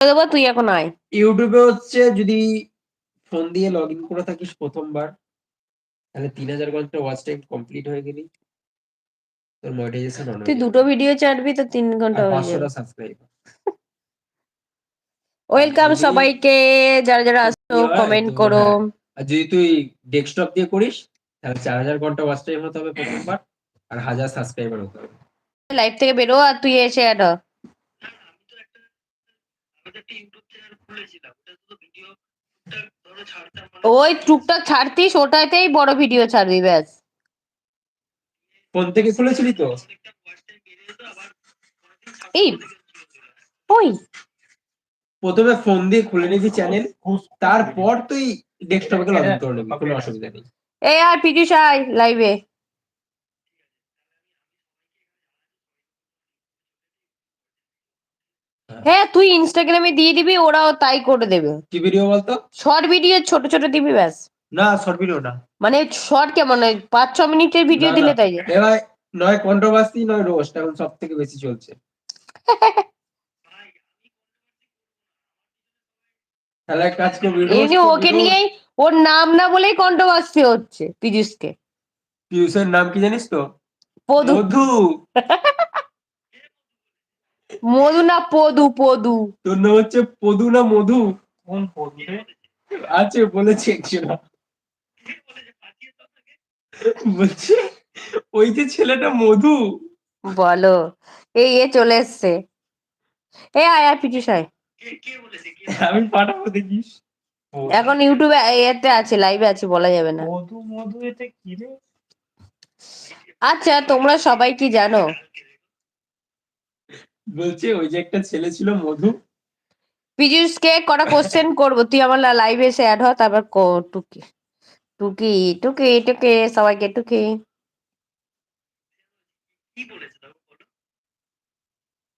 দেবো তুই এখন আয়। ইউটিউবে হচ্ছে যদি ফোন দিয়ে লগ ইন করে থাকিস প্রথমবার তাহলে তিন হাজার ঘণ্টা ওয়াচ টাইম কমপ্লিট হয়ে গেলি। তোর মনিটাইজেশন অন তুই দুটো ভিডিও ছাড়বি তো তিন ঘণ্টা হয়ে যাবে। সাবস্ক্রাইব ওয়েলকাম সবাইকে যারা যারা আসছো কমেন্ট করো। হ্যাঁ। আর যদি তুই ডেস্কটপ দিয়ে করিস তাহলে চার হাজার ঘণ্টা ওয়াচ টাইম হতে হবে প্রথমবার আর হাজার সাবস্ক্রাইবার হতে হবে। লাইভ থেকে বেরো আর তুই এসে অ্যাড। ওই টুকটাক ছাড়তিস ওটাতেই বড় ভিডিও ছাড়বি ব্যাস। ফোন থেকে খুলেছিলি তো? এই ওই। প্রথমে ফোন দিয়ে খুলে নিবি চ্যানেল তারপর তুই ডেস্কটপে লগ ইন করে নিবি কোনো অসুবিধা নেই। এই আর পিজুষ আয় লাইভে হ্যাঁ তুই ইনস্টাগ্রামে দিয়ে দিবি ওরাও তাই করে দেবে। কি ভিডিও বলতো? শর্ট ভিডিও ছোট ছোট দিবি ব্যাস। না শর্ট ভিডিও না। মানে শর্ট কেমন ওই পাঁচ ছ মিনিটের ভিডিও দিলে তাই যে। এবার নয় কন্ট্রোভার্সি নয় রোস্ট এখন সব থেকে বেশি চলছে। তাহলে কাজ করবি এমনি ওকে ওর নাম না বলেই কন্ট্রোভার্সি হচ্ছে পীযুষকে। নাম কি জানিস তো? পদু। মধু না পদু পদু? তোর নাম হচ্ছে পদু না মধু? কোন পদু? আছে? বলেছে একজন। বলছে ওই যে ছেলেটা মধু। বলো। এই এ চলে এসছে। এ আয় আয় পীযুষ আয় আমি পাঠাবো দেখিস। এখন ইউটিউবে এতে আছে লাইভে আছে বলা যাবে না। মধু মধু এতে কি রে? আচ্ছা তোমরা সবাই কি জানো? বলছে ওই যে একটা ছেলে ছিল মধু। পীযুষকে কটা কোশ্চেন করব? তুই আমার লাইভে এসে অ্যাড হ তারপর ক- টুকি। টুকি টুকি টুকি সবাইকে টুকি।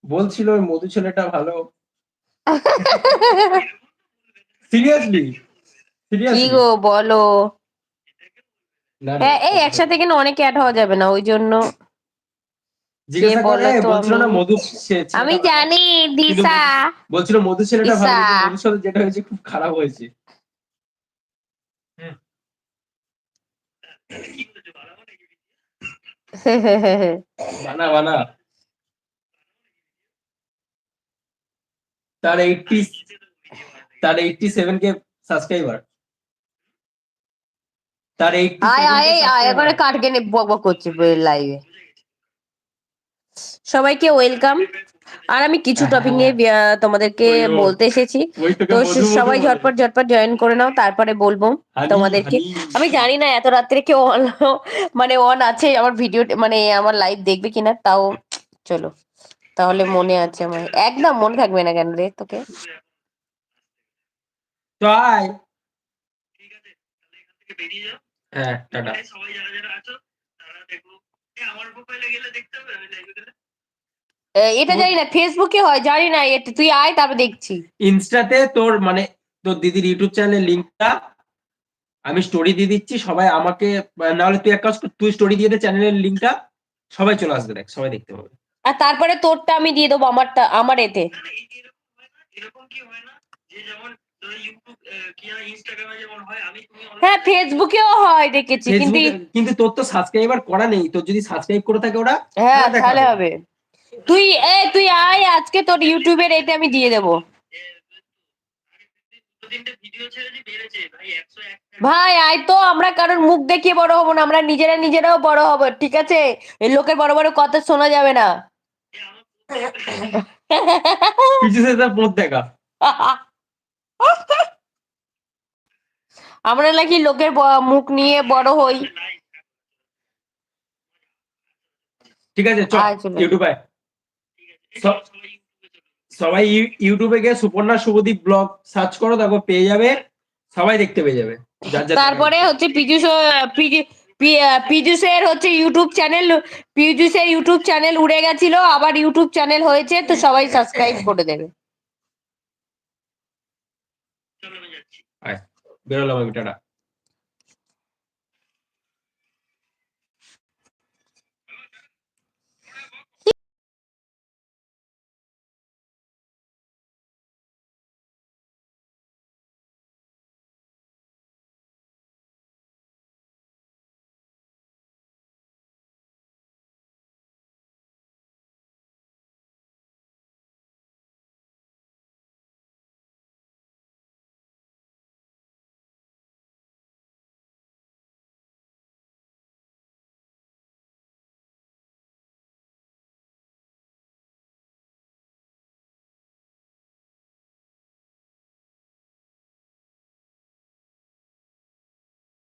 বলছিল ওই মধু ছেলেটা ভালো। সিরিয়াসলি কি সিরিয়াসলি গো বলো। হ্যাঁ এই একসাথে কিন্তু অনেকে অ্যাড হওয়া যাবে না ওই জন্য। জিজ্ঞাসা কে বলল করে তো বলছিল না আমি- মধু। জানি দিশা। বলছিল মধু ছেলেটা ভালো মধুর সাথে যেটা হয়েছে খুব খারাপ হয়েছে। বানা বানা। তার এইটটি তার এইটটি সেভেন কে সাবস্ক্রাইবার তার এইটটি আয় আয় আয় এবারে কাট কেনে বক বক করছে লাইভে সবাইকে ওয়েলকাম আর আমি কিছু টপিক নিয়ে তোমাদেরকে হ্যাঁ। ও। বলতে এসেছি। তো সবাই ঝটপট ঝটপট জয়েন করে নাও তারপরে বলব তোমাদেরকে। আমি জানি না এত রাত্রে কেউ অন মানে অন আছে আমার ভিডিও মানে আমার লাইভ দেখবে কিনা তাও চলো। তাহলে মনে আছে আমার। একদম মনে থাকবে না কেন রে তোকে? তো হ্যাঁ টাটা। সবাই যারা যারা আছো তারা দেখো আমার প্রোফাইলে গেলে দেখতে হবে আমি লাইভে গেলে। এটা জানি না ফেসবুকে হয় জানি না এটা তুই আয় তারপর দেখছি। ইনস্টাতে তোর মানে তোর দিদির ইউটিউব চ্যানেলের লিঙ্কটা আমি স্টোরি দিয়ে দিচ্ছি সবাই আমাকে না হলে তুই এক কাজ কর তুই স্টোরি দিয়ে দে চ্যানেলের লিংকটা সবাই চলে আসবে দেখ সবাই দেখতে পাবে। আর তারপরে তোরটা আমি দিয়ে দেবো আমারটা আমার এতে। এরকম কি হয় না যে যেমন হয় ইনস্টাগ্রামে যেমন আমি তুমি online- ফেসবুকেও হয় দেখেছি কিন্তু কিন্তু তোর তো সাবস্ক্রাইবার করা নেই তোর যদি সাবস্ক্রাইব করে থাকে ওরা হ্যাঁ তাহলে হবে। তুই এ তুই আয় আজকে তোর ইউটিউবের এতে আমি দিয়ে দেবো। ভাই আয় তো আমরা কারোর মুখ দেখিয়ে বড় হব না আমরা নিজেরা নিজেরাও বড় হব ঠিক আছে? এই লোকের বড় বড় কথা শোনা যাবে না। কিছু সে পথ দেখা। আমরা নাকি লোকের মুখ নিয়ে বড় হই। ঠিক আছে চল ইউটিউবে সবাই ইউটিউবে গিয়ে সুপর্ণা শুভদীপ ব্লগ সার্চ করো তারপর পেয়ে যাবে। সবাই দেখতে পেয়ে যাবে তারপরে হচ্ছে আহ, পীযুষের হচ্ছে ইউটিউব চ্যানেল পীযুষের ইউটিউব চ্যানেল উড়ে গেছিল আবার ইউটিউব চ্যানেল হয়েছে তো সবাই সাবস্ক্রাইব করে দেবে চলো আমি যাচ্ছি বেরোলাম আমি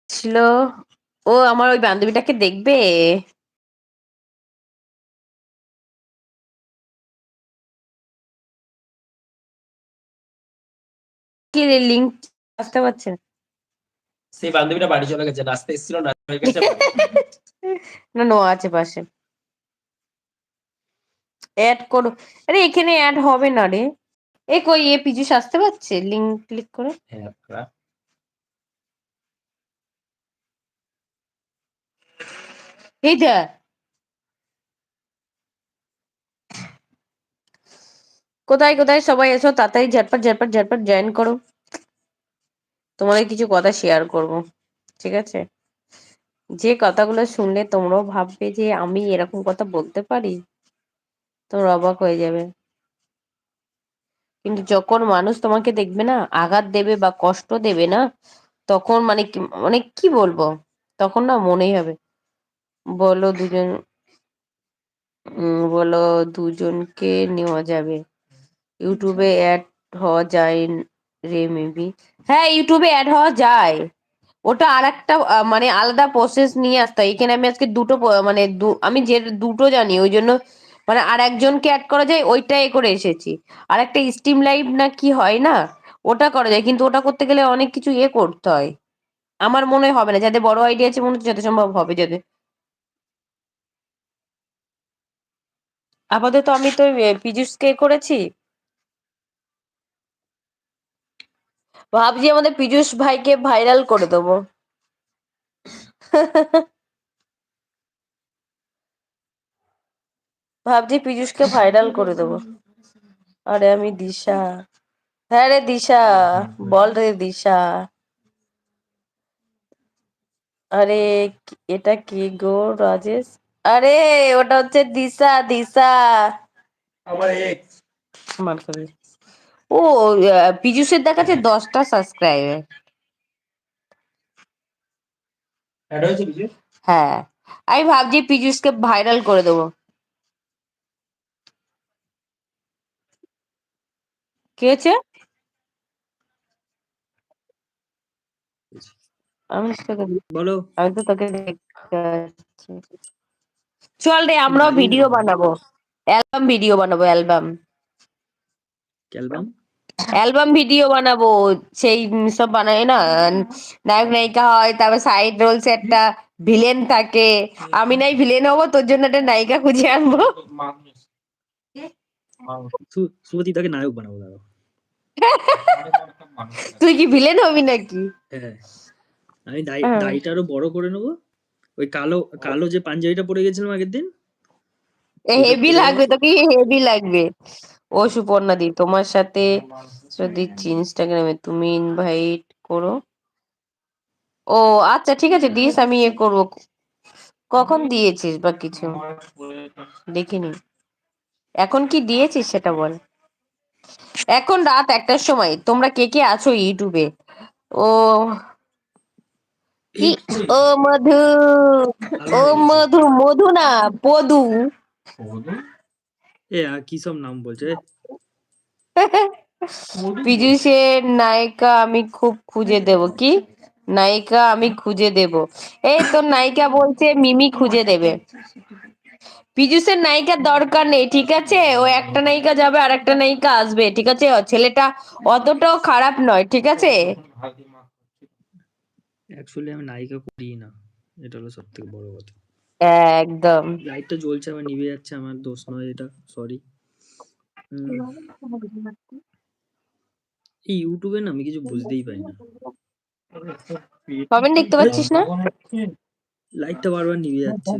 ছিল। ও আমার ওই বান্ধবীটাকে দেখবে? কি লিঙ্ক আসতে পারছে না? সেই বান্ধবীটা বাড়ি চলে গেছে নাচতে এসেছিল না হয়ে গেছে? না নো আছে পাশে। অ্যাড করো। আরে এখানে অ্যাড হবে না রে। এ কই এ পিজুস আসতে পারছে? লিঙ্ক ক্লিক করে। হ্যাঁ খারাপ। এই কোথায় কোথায় সবাই এসো? তাড়াতাড়ি ঝটপট ঝটপট ঝটপট জয়েন করো। তোমাদের কিছু কথা শেয়ার করব, ঠিক আছে? যে কথাগুলো শুনলে তোমরাও ভাববে যে আমি এরকম কথা বলতে পারি? তোমরা অবাক হয়ে যাবে। কিন্তু যখন মানুষ তোমাকে দেখবে না, আঘাত দেবে বা কষ্ট দেবে না, তখন মানে মানে কি বলব? তখন না মনেই হবে। বলো দুজন উম, বলো দুজনকে নেওয়া যাবে। ইউটিউবে অ্যাড হওয়া যায় রে মেবি। হ্যাঁ ইউটিউবে অ্যাড হওয়া যায়। ওটা আর একটা মানে আলাদা প্রসেস নিয়ে আসতে হয়। এখানে আমি আজকে দুটো মানে দু- আমি যে দুটো জানি ওই জন্য মানে আর একজনকে অ্যাড করা যায় ওইটা এ করে এসেছি। আর একটা স্টিম লাইভ না কি হয় না ওটা করা যায়। কিন্তু ওটা করতে গেলে অনেক কিছু ইয়ে করতে হয়। আমার মনে হয় হবে না যাদের বড় আইডিয়া আছে মনে হচ্ছে যত সম্ভব হবে যাদের আপাতত আমি তো পীযুষকে করেছি। ভাবছি আমাদের পীযুষ ভাইকে ভাইরাল করে দেবো। ভাবছি পীযুষকে ভাইরাল করে দেবো। আরে আমি দিশা। হ্যাঁ রে দিশা, বল রে দিশা। আরে এটা কি গো রাজেশ? আরে ওটা হচ্ছে দিশা দিশা। আমার এক্স মার খাবি। ও পীযুষের দেখাচ্ছে দশটা সাবস্ক্রাইবার বিজু হ্যাঁ। আমি ভাবছি পীযুষকে ভাইরাল করে দেবো। কি হয়েছে আমি বলো। আমি তো তোকে দেখতে। চল রে আমরাও ভিডিও বানাবো। অ্যালবাম ভিডিও বানাবো অ্যালবাম অ্যালবাম অ্যালবাম ভিডিও বানাবো সেই সব বানায় না নায়ক নায়িকা হয় তারপর সাইড রোলস একটা ভিলেন থাকে। আমি নাই ভিলেন হব তোর জন্য একটা নায়িকা খুঁজে আনব। সুমতি তাকে নায়ক বানাবো দাঁড়াও। তুই কি ভিলেন হবি নাকি? হ্যাঁ। আমি দাড়ি হ্যাঁ। দাড়িটা আরও বড় করে নেব। ওই কালো কালো যে পাঞ্জাবিটা পরে গেছিলাম আগের দিন? হেভি লাগবে তোকে হেভি লাগবে। ও সুপর্ণা দি তোমার সাথে দিচ্ছি ইনস্টাগ্রামে তুমি ইনভাইট করো। ও আচ্ছা ঠিক আছে দিস আমি ইয়ে করব। কখন দিয়েছিস বা কিছু? দেখিনি। এখন কি দিয়েছিস সেটা বল। এখন রাত একটার সময় তোমরা কে কে আছো ইউটিউবে ও কি? ও মধু ও মধু মধু না পদু। এ কি সব নাম বলছে? পীযুষের নায়িকা আমি খুব খুঁজে দেব কি? নায়িকা আমি খুঁজে দেব। এই তোর নায়িকা বলছে মিমি খুঁজে দেবে। পীযুষের নায়িকার দরকার নেই ঠিক আছে? ও একটা নায়িকা যাবে আর একটা নায়িকা আসবে ঠিক আছে? ছেলেটা অতটাও খারাপ নয় ঠিক আছে? অ্যাকচুয়ালি আমি নায়িকা করি না। এটা হলো সব থেকে বড় কথা। একদম। লাইটটা জ্বলছে আমার নিভে যাচ্ছে আমার দোষ নয় এটা সরি এই ইউটিউবে না আমি কিছু বুঝতেই পারি না। কমেন্ট দেখতে পাচ্ছিস না? লাইটটা বারবার নিভে যাচ্ছে।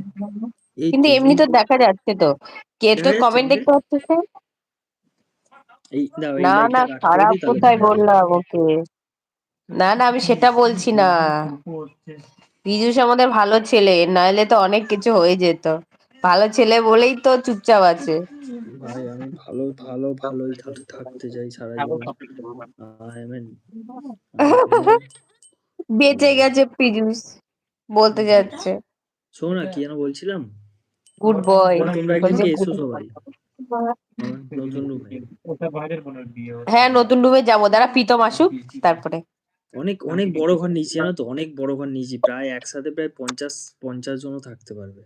কিন্তু এমনি তো দেখা যাচ্ছে তো। কে তো কমেন্ট দেখতে পাচ্ছিস না? না না খারাপ কোথায় বললাম ওকে। না না আমি সেটা বলছি না। পীযুষ আমাদের ভালো ছেলে নাহলে তো অনেক কিছু হয়ে যেত। ভালো ছেলে বলেই তো চুপচাপ আছে। ভাই আমি ভালো ভালো ভালোই থাকতে চাই সারা জীবন। বেঁচে গেছে পীযুষ বলতে যাচ্ছে। শোনো না কি যেন বলছিলাম? গুড বয় তোমরা এসো সবাই। হ্যাঁ নতুন রুমে যাব। দাঁড়া প্রীতম আসুক তারপরে। অনেক অনেক বড় ঘর নিয়েছি জানো তো? অনেক বড় ঘর নিয়েছি। প্রায় একসাথে প্রায় পঞ্চাশ পঞ্চাশ জনও থাকতে পারবে।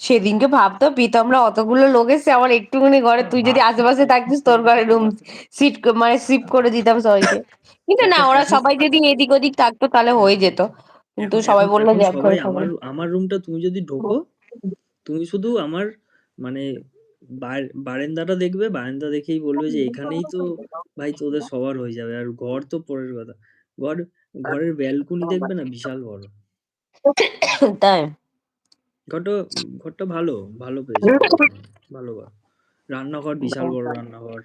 সেদিনকে ভাবতো প্রীতমরা অতগুলো লোক এসে আমার একটুখানি ঘরে তুই যদি আশেপাশে থাকতিস তোর ঘরে রুম সিট মানে শিফট করে দিতাম সবাইকে। কিন্তু না ওরা সবাই যদি এদিক ওদিক থাকতো তাহলে হয়ে যেত। কিন্তু সবাই বলল যে আমার। আমার রুমটা তুমি যদি ঢোকো তুমি শুধু আমার মানে বারান্দাটা দেখবে বারান্দা দেখেই বলবে যে এখানেই তো ভাই তোদের সবার হয়ে যাবে। আর ঘর তো পরের কথা। ঘর ঘরের ব্যালকনি দেখবে না? বিশাল বড়। তাই? ঘরটা ঘরটা ভালো ভালো পেয়েছে। ভালো ঘর। রান্নাঘর বিশাল বড় রান্নাঘর।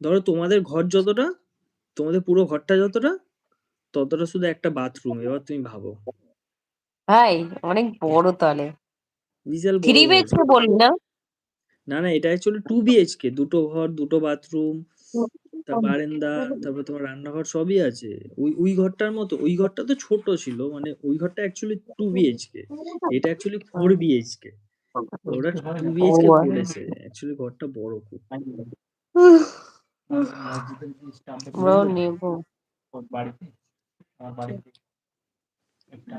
ধরো তোমাদের ঘর যতটা তোমাদের পুরো ঘরটা যতটা ততটা শুধু একটা বাথরুম এবার তুমি ভাবো। ভাই অনেক বড় তাহলে। বিশাল বড় থ্রি ঘর। বললি না? না না এটা অ্যাকচুয়ালি টু বিএইচকে দুটো ঘর দুটো বাথরুম তার বারান্দা তারপর তোমার রান্নাঘর সবই আছে। ওই ওই ঘরটার মতো ওই ঘরটা তো ছোট ছিল মানে ওই ঘরটা অ্যাকচুয়ালি টু বিএইচকে এটা অ্যাকচুয়ালি ফোর বিএইচকে ওরা টু বিএইচকে ও, করেছে অ্যাকচুয়ালি ঘরটা বড় খুব। আমরাও নেব। বাড়িতে আমার বাড়িতে। একটা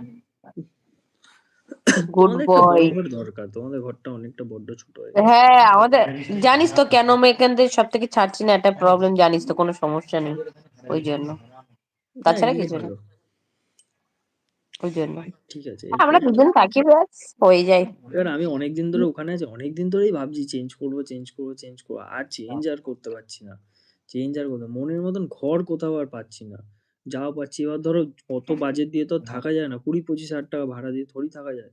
গুড বয় দরকার তোমাদের ঘরটা অনেকটা বড্ড ছোট হয়ে হ্যাঁ আমাদের জানিস তো কেন আমি এখান থেকে সব থেকে ছাড়ছি না একটা প্রবলেম জানিস তো কোনো সমস্যা নেই ওই জন্য। তাছাড়া কিছু না। ওই জন্য। ঠিক আছে আমরা দুজন থাকি ব্যাস হয়ে যায়। এবার আমি অনেকদিন ধরে ওখানে আছি অনেকদিন ধরেই ভাবছি চেঞ্জ করব চেঞ্জ করব চেঞ্জ করব আর চেঞ্জ আর করতে পারছি না। চেঞ্জ আর করতে মনের মতন ঘর কোথাও আর পাচ্ছি না। যাও পাচ্ছি। এবার ধরো অত বাজেট দিয়ে তো আর থাকা যায় না। কুড়ি পঁচিশ হাজার টাকা ভাড়া দিয়ে থোড়ি থাকা যায়।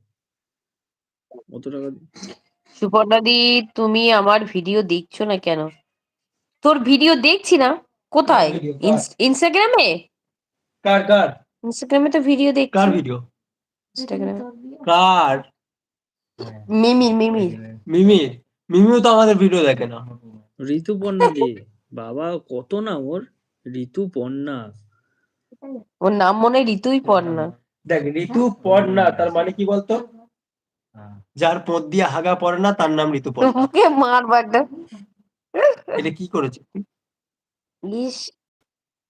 অত টাকা দিয়ে- সুপর্ণাদি তুমি আমার ভিডিও দেখছ না কেন? তোর ভিডিও দেখছি না? কোথায়? ইনস্টাগ্রামে কার? কার ইনস্টাগ্রামে তো ভিডিও দেখছি। কার ভিডিও ইনস্টাগ্রামে কার? মিমির মিমির মিমির মিমিও তো আমাদের ভিডিও দেখে না। ঋতুপর্ণা দে বাবা কত না ওর? ঋতুপর্ণা। ওর নাম মনে হয় ঋতুই পড় না দেখ ঋতু না তার মানে কি বলতো? যার পদ দিয়ে হাগা পড়ে না তার নাম ঋতু তোমাকে মারবো একটা। এটা কি করেছে ইস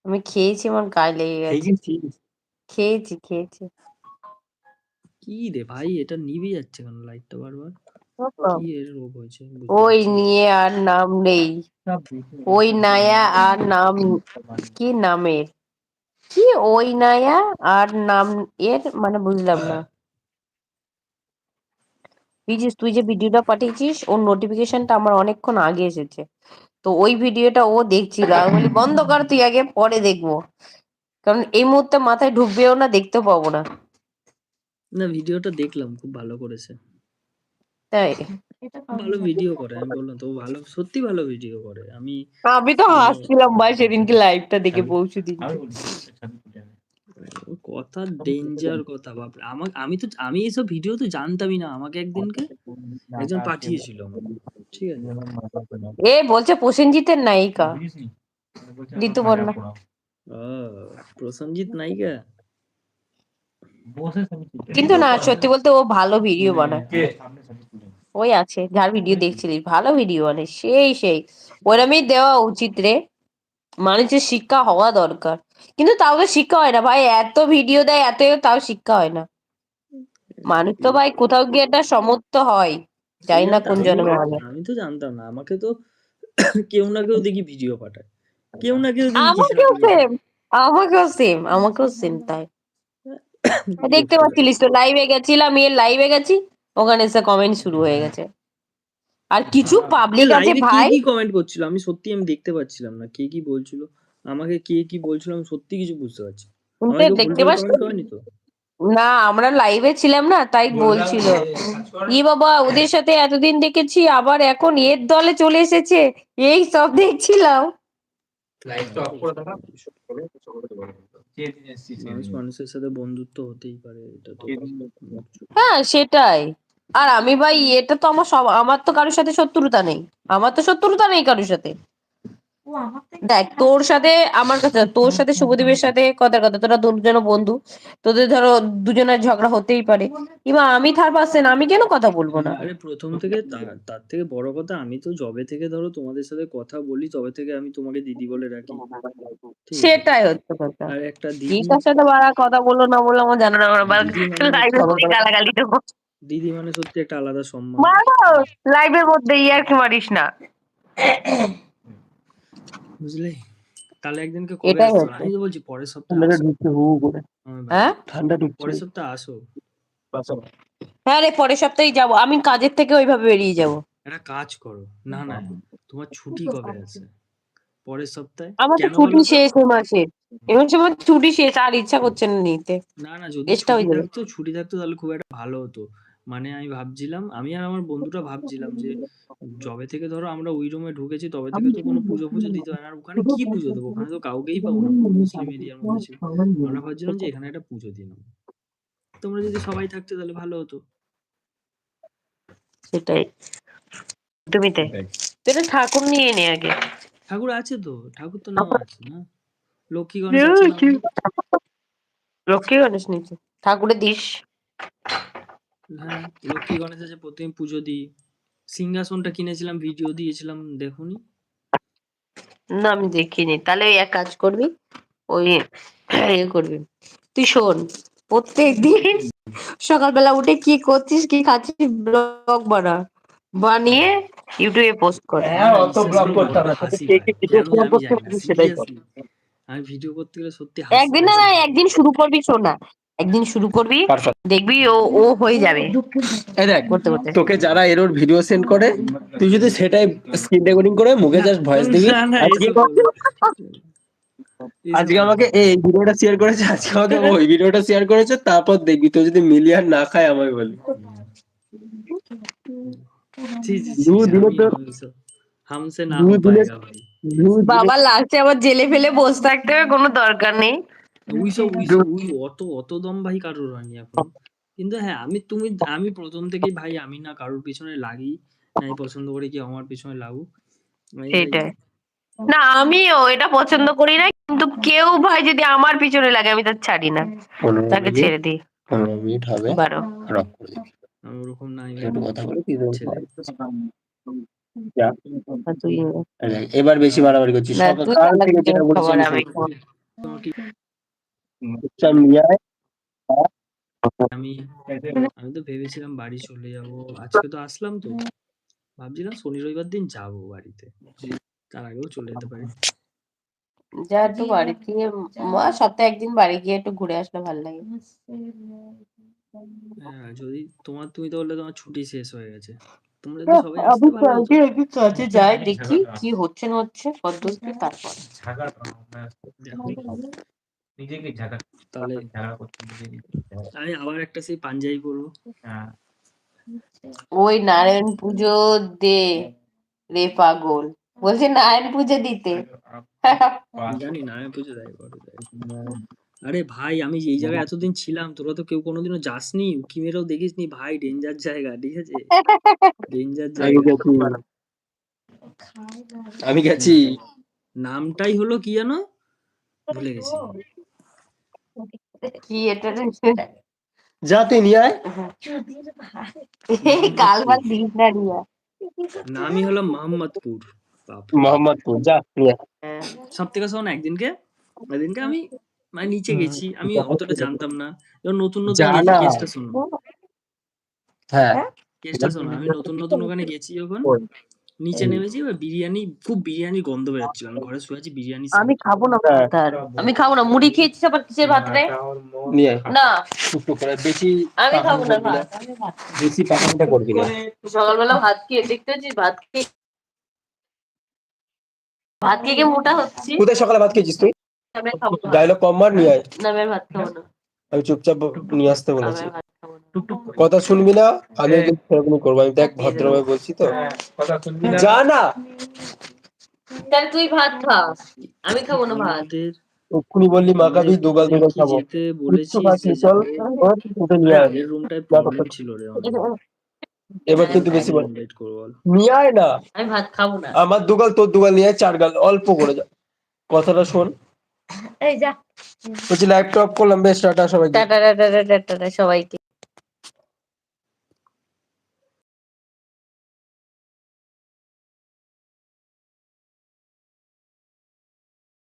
আমি খেয়েছি আমার গায়ে লেগে গেছে। খেয়েছি খেয়েছি। কি রে ভাই এটা নিভে যাচ্ছে কেন? লাইটটা বারবার। কি এর রোগ হয়েছে? বুঝতে ওই। নিয়ে আর নাম নেই। ওই নায়া আর নাম কি নামের? কি? ওই নায়া আর নাম এর? মানে বুঝলাম না। তুই যে তুই যে ভিডিওটা পাঠিয়েছিস ওর নোটিফিকেশনটা আমার অনেকক্ষণ আগে এসেছে। তো ওই ভিডিওটা ও দেখছিল। আমি বলি বন্ধ কর তুই আগে পরে দেখব। কারণ এই মুহূর্তে মাথায় ঢুকবেও না দেখতে পাবো না। না ভিডিওটা দেখলাম খুব ভালো করেছে। তাই। ভালো ভিডিও করে আমি বললাম তো ও ভালো সত্যি ভালো ভিডিও করে। আমি আমি তো হাসছিলাম ভাই সেদিনকে লাইভটা দেখে পৌঁছে দিন কথা ডেঞ্জার কথা বাপ আমাকে আমি তো আমি এইসব ভিডিও তো জানতামই না। আমাকে একদিনকে একজন পাঠিয়েছিল ঠিক আছে। এ বলছে প্রসেনজিতের নায়িকা। ঋতুপর্ণা। প্রসেনজিৎ নায়িকা। কিন্তু না সত্যি বলতে ও ভালো ভিডিও বানায়। ওই আছে যার ভিডিও দেখছিলিস ভালো ভিডিও বানায় সেই সেই। ওরমই দেওয়া উচিত রে। মানুষের শিক্ষা হওয়া দরকার। কিন্তু তাও তো শিক্ষা হয় না ভাই এত ভিডিও দেয় এত তাও শিক্ষা হয় না। মানুষ তো ভাই কোথাও গিয়ে একটা সমর্থ হয় জানি না কোন জন্মে হবে আমি তো জানতাম না আমাকে তো কেউ না কেউ দেখি ভিডিও পাঠায়। কেউ না কেউ আমাকেও সেম আমাকেও সেম আমাকেও সেম তাই। দেখতে পাচ্ছিলিস তো লাইভে গেছিলাম এর লাইভে গেছি। ওখানে এসে কমেন্ট শুরু হয়ে গেছে। আর কিছু পাবলিক আছে ভাই? কি কমেন্ট করছিল? আমি সত্যি আমি দেখতে পাচ্ছিলাম না কে কি বলছিল? আমাকে কে কি বলছিল আমি সত্যি কিছু বুঝতে পারছি দেখতে ভুলভাল পাচ্ছ? তো? না আমরা লাইভে ছিলাম না তাই বলছিল। ই বাবা ওদের সাথে এতদিন দেখেছি আবার এখন এর দলে চলে এসেছে এই সব দেখছিলাম। এসেছি মানুষ মানুষের সাথে বন্ধুত্ব হতেই পারে এটা তো হ্যাঁ সেটাই। আর আমি ভাই এটা তো আমার সব আমার তো কারোর সাথে শত্রুতা নেই। আমার তো শত্রুতা নেই কারোর সাথে। দেখ তোর সাথে আমার কাছে তোর সাথে শুভদীপের সাথে কথার কথা তোরা দুজন বন্ধু তোদের ধরো দুজনের ঝগড়া হতেই পারে। কিংবা আমি থার্ড পার্সন আমি কেন কথা বলব না? আরে প্রথম থেকে তার থেকে বড় কথা আমি তো যবে থেকে ধরো তোমাদের সাথে কথা বলি তবে থেকে আমি তোমাকে দিদি বলে রাখি। সেটাই হচ্ছে কথা। আর একটা দিদি কার সাথে বাড়া কথা বলল না বলল আমার জানা না আবার দিদি মানে লাইভে গালাগালি দেবো। দিদি মানে সত্যি একটা আলাদা সম্মান। লাইভের মধ্যে ইয়ার কি মারিস না। বুঝলে? তাহলে একদিনকে কবে আসছো আমি তো বলছি পরের সপ্তাহে ঢুকছে হু হু করে। হ্যাঁ ঠান্ডা ঢুকছে। পরের সপ্তাহে আসো। হ্যাঁ রে পরের সপ্তাহে যাব। আমি কাজের থেকে ওইভাবে বেরিয়ে যাব। একটা কাজ করো। না না তোমার ছুটি কবে আছে? পরের সপ্তাহে? আমার তো ছুটি? শেষ এই মাসে। এমন সময় ছুটি শেষ আর ইচ্ছা করছে না নিতে। না না যদি ছুটি থাকতো ছুটি থাকতো তাহলে খুব একটা ভালো হতো। মানে আমি ভাবছিলাম আমি আর আমার বন্ধুটা ভাবছিলাম যে যবে থেকে ধরো আমরা ওই রুমে ঢুকেছি তবে থেকে তো কোনো পুজো পুজো দিতে হয় না। আর ওখানে কি পুজো দেবো? ওখানে তো কাউকেই পাবো না। পুরো মুসলিম এরিয়ার মধ্যে ছিল। আমরা ভাবছিলাম যে এখানে একটা পুজো দিয়ে নেব। তোমরা যদি সবাই থাকতে তাহলে ভালো হতো। সেটাই। তুমি তে তুই ঠাকুর নিয়ে নে আগে। ঠাকুর আছে তো। ঠাকুর তো নেওয়া আছে না? লক্ষ্মী গণেশ? লক্ষ্মী গণেশ নিচে। ঠাকুরে দিস। হ্যাঁ লক্ষ্মী গণেশ আছে প্রতিদিন পুজো দিই। সিংহাসনটা কিনেছিলাম ভিডিও দিয়েছিলাম দেখুনি? না আমি দেখিনি। তাহলে ওই এক কাজ করবি ওই ইয়ে করবি। তুই শোন প্রত্যেক দিন সকালবেলা উঠে কি করছিস কি খাচ্ছিস ব্লগ বানা। বানিয়ে ইউটিউবে পোস্ট কর। হ্যাঁ, অত ব্লগ করতে না। হাসি কে পায়। কে ভিডিও করতে আমি ভিডিও করতে গেলে সত্যি একদিন না না একদিন শুরু করবি শোন একদিন শুরু করবি দেখবি ও ও হয়ে যাবে। এই দেখ করতে করতে। তোকে যারা এরোর ভিডিও সেন্ড করে তুই যদি সেটাই স্ক্রিন রেকর্ডিং করে মুখে জাস্ট ভয়েস দিবি। আজকে আমাকে এই ভিডিওটা শেয়ার করেছে আজকে আমাকে ওই ভিডিওটা শেয়ার করেছে তারপর দেখবি তো যদি মিলিয়ন না খায় আমায় বলি। বাবা লাগছে আবার জেলে ফেলে বসে থাকতে হবে কোনো দরকার নেই। উইসব উইসব উই অত অত দম কারোর হয়নি এখন। কিন্তু হ্যাঁ আমি তুমি আমি প্রথম থেকেই ভাই আমি না কারোর পিছনে লাগি। নাই পছন্দ করে কি আমার পিছনে সেটাই না আমিও এটা পছন্দ করি না কিন্তু কেউ ভাই যদি আমার পিছনে লাগে আমি তার ছাড়ি না। তাকে ছেড়ে দিই। পনেরো মিনিট হবে রক করে দিবি আমি ওরকম নাই একটু কথা বলে দেখ, এবার বেশি বাড়াবাড়ি করছিস। সকাল থেকে যেটা আমি আমি আমি আমি তো ভেবেছিলাম বাড়ি চলে যাব। আজকে তো আসলাম তো। ভাবছিলাম শনি রবিবার দিন যাব বাড়িতে। তার আগেও চলে যেতে পারি। যা একটু বাড়ি গিয়ে সপ্তাহে একদিন বাড়ি গিয়ে একটু ঘুরে আসলে ভালো লাগে। হ্যাঁ যদি তোমার তুমি তো বললে তোমার ছুটি শেষ হয়ে গেছে। তোমরা যদি সবাই আসতে আমি কাজে যাই দেখি কি হচ্ছে না হচ্ছে পদ্ধতি তারপর। নিজেকে ঝাঁকা তাহলে ঝাঁকা করতে নিজেকে আমি আবার একটা সেই পাঞ্জাবি পরবো। হ্যাঁ। ওই নারায়ণ পুজো দে রে পাগল। বলছে নারায়ণ পুজো দিতে। জানি না আমি পুজো দেয় আরে ভাই আমি এই জায়গায় এতদিন ছিলাম তোরা তো কেউ কোনোদিনও যাসনি উকিমেরও দেখিসনি। ভাই ডেঞ্জার জায়গা ঠিক আছে? ডেঞ্জার জায়গা। আমি গেছি। নামটাই হলো কি জানো ভুলে গেছি। কি এটা যা তুই নিয়ে আয়। কাল দিস না নামই হলো মোহাম্মদপুর। মোহাম্মদপুর যা সব থেকে শোন একদিনকে একদিনকে আমি মানে নিচে গেছি। আমি অতটা জানতাম না। যখন নতুন নতুন। কেসটা শোনো হ্যাঁ। কেসটা শোনো আমি নতুন নতুন ওখানে গেছি যখন। নিচে নেমেছি এবার বিরিয়ানি খুব বিরিয়ানির গন্ধ বেরোচ্ছিল। আমি ঘরে শুয়ে আছি বিরিয়ানি আমি খাব না হ্যাঁ। ভাত আর আমি খাব না। মুড়ি খেয়েছিস আবার কিসের ভাত রে? না। টুকটুক করে। বেশি আমি খাব না ভাত বেশি পাকামিটা করবি না। না। সকালবেলা ভাত খেয়ে দেখতে হচ্ছিস ভাত খেয়ে ভাত খেয়ে মোটা হচ্ছে। কোথায় সকালে ভাত খেয়েছিস তুই? আমি খাব না। ডায়লগ কম মার নিয়ে আয়। না, আমি ভাত খাব না। আমি চুপচাপ নিয়ে আসতে বলেছি। আর ভাত খাব না। টুকটুক কথা শুনবি না? আমি কিন্তু সেরকমই করব। আমি দেখ ভদ্রভাবে বলছি তো। হ্যাঁ, কথা শুনবি না। যা না! তাহলে তুই ভাত খা। আমি খাব না ভাত। এক্ষুনি বললি দুগাল দুগাল খাব। বলেছি চল। রুমটায় প্রবলেম ছিল রে এবার হ্যাঁ, কিন্তু বেশি বল। করব বল। নিয়ে আয় না। আমি ভাত খাব না। আমার দুগাল তোর দুগাল নিয়ে আয়, চার গাল। অল্প করে যা। কথাটা শোন। এই যা। বলছি ল্যাপটপ করলাম। বেশ টাটা সবাই টাটা টাটা টাটা টাটা সবাইকে।